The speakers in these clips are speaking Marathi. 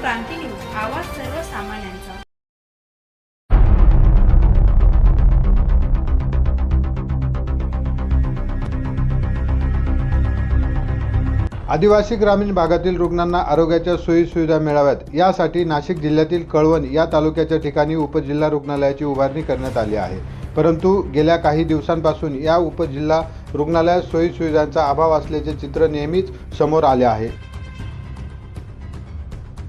क्रांती न्यूज आवाज सर्वसामान्यांचा. आदिवासी ग्रामीण भागातील रुग्णांना आरोग्याच्या सोयी सुविधा मिळाव्यात. यासाठी नाशिक जिल्ह्यातील कळवण या तालुक्याच्या ठिकाणी उपजिल्हा रुग्णालयाची उभारणी करण्यात आली आहे. परंतु गेल्या काही दिवसांपासून या उपजिल्हा रुग्णालयात सोयीसुविधांचा अभाव असल्याचे चित्र नेहमीच समोर आले आहे.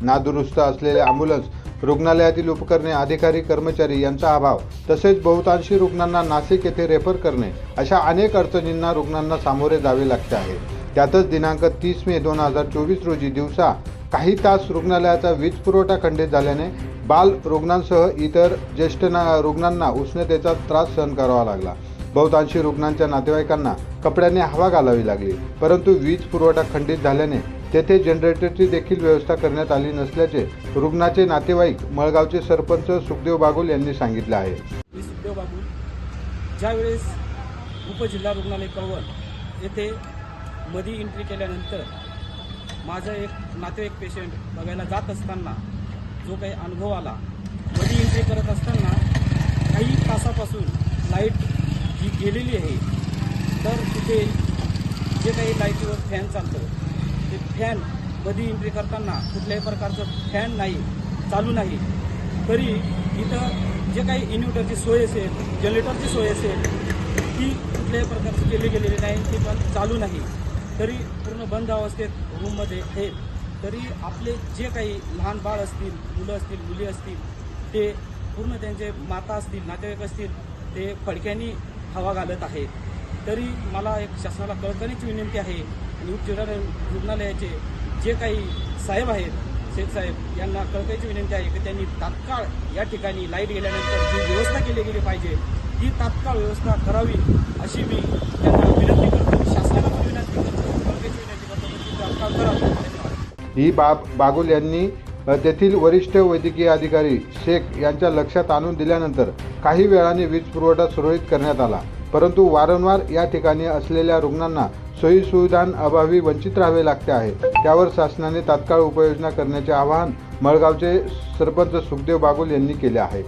नादुरुस्त असलेले ॲम्ब्युलन्स रुग्णालयातील उपकरणे अधिकारी कर्मचारी यांचा अभाव तसेच बहुतांशी रुग्णांना नाशिक येथे रेफर करणे अशा अनेक अडचणींना रुग्णांना सामोरे जावे लागते आहे. त्यातच दिनांक तीस मे दोन हजार चोवीस रोजी दिवसा काही तास रुग्णालयाचा वीज पुरवठा खंडित झाल्याने बाल रुग्णांसह इतर ज्येष्ठ ना रुग्णांना उष्णतेचा त्रास सहन करावा लागला. बहुतांशी रुग्णांच्या नातेवाईकांना कपड्याने हवा घालावी लागली परंतु वीज पुरवठा खंडित झाल्याने तेथे जनरेटरची देखील व्यवस्था करण्यात आली नसल्याचे रुग्णाचे नातेवाईक मळगावचे सरपंच सुखदेव बागुल यांनी सांगितले आहे. मी सुखदेव बाबू ज्यावेळेस उपजिल्हा रुग्णालय कळवण येथे मधी एंट्री केल्यानंतर माझं एक नातेवाईक पेशंट बघायला जात असताना जो काही अनुभव आला मधी एंट्री करत असताना काही तासापासून लाइट जी गेलेली आहे तर तिथे जे काही लाईटीवर फॅन चालतं फॅन कधी एंट्री करताना कुठल्याही प्रकारचं फॅन नाही चालू नाही. तरी इथं जे काही इन्व्हर्टरची सोय असेल जनरेटरची सोय असेल ती कुठल्याही प्रकारची केली गेलेली नाही ती पण चालू नाही. तरी पूर्ण बंद अवस्थेत रूममध्ये आहेत. तरी आपले जे काही लहान बाळ असतील मुलं असतील मुली असतील ते पूर्ण त्यांचे माता असतील नातेवाईक असतील ते फडक्यांनी हवा घालत आहेत. तरी मला एक शासनाला कळकळीची विनंती आहे आणि उपजिल्हा रुग्णालयाचे जे काही साहेब आहेत शेख साहेब यांना कळकळीची विनंती आहे की त्यांनी तात्काळ या ठिकाणी लाइट गेल्यानंतर जी व्यवस्था केली गेली पाहिजे ती तात्काळ व्यवस्था करावी अशी मी त्यांना विनंती करतो. शासनाला पण विनंती करतो. कळकळीची विनंती करतो. की ती तात्काळ करावी ही बाब बागुल यांनी तेथील वरिष्ठ वैद्यकीय अधिकारी शेख यांच्या लक्षात आणून दिल्यानंतर काही वेळाने वीज पुरवठा सुरळीत करण्यात आला. परंतु वारंवार या ठिकाणी असलेल्या रुग्णांना सोयीसुविधांअभावी वंचित राहावे लागते आहे. त्यावर शासनाने तात्काळ उपाययोजना करण्याचे आवाहन मळगावचे सरपंच सुखदेव बागुल यांनी केले आहे.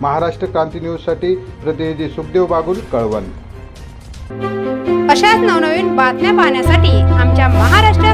महाराष्ट्र क्रांती न्यूजसाठी प्रतिनिधी सुखदेव बागुल कळवण. अशाच नवनवीन बातम्या पाहण्यासाठी आमच्या महाराष्ट्र